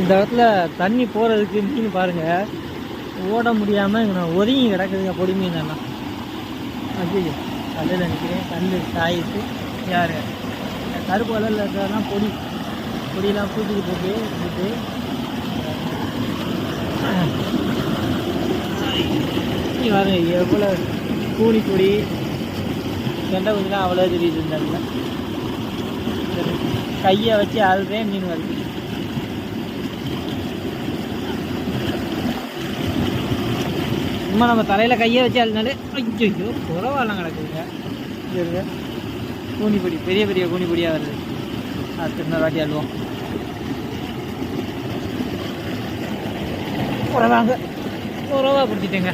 இந்த இடத்துல தண்ணி போகிறதுக்கு மீன் பாருங்கள் ஓட முடியாமல் இங்கே நான் ஒதுங்கி கிடக்குதுங்க பொடி மீன் எல்லாம் ஐயோ கல்லில் நிற்கிறேன் கல் தாயிட்டு யார்? கருப்பு கலரில் இருக்கிறதெல்லாம் பொடி. பொடியெல்லாம் பூச்சிக்கு போட்டு போட்டு இங்க பாருங்க எவ்வளோ கூலி பொடி. கெண்டை குஞ்சுலாம் அவ்வளோ தெரியுது இந்த கையை வச்சு அழுதே மீன் வருது. சும்மா நம்ம தலையில் கையை வச்சு அழுனாலே ஐயோ புறவாலாம் கிடக்குதுங்க. இருங்க கூனிப்பொடி பெரிய பெரிய கூனிப்பொடியாக வருது. அது திரும்ப வாட்டி அழுவோம். புறவாங்க. புறவா பிடிச்சிட்டேங்க.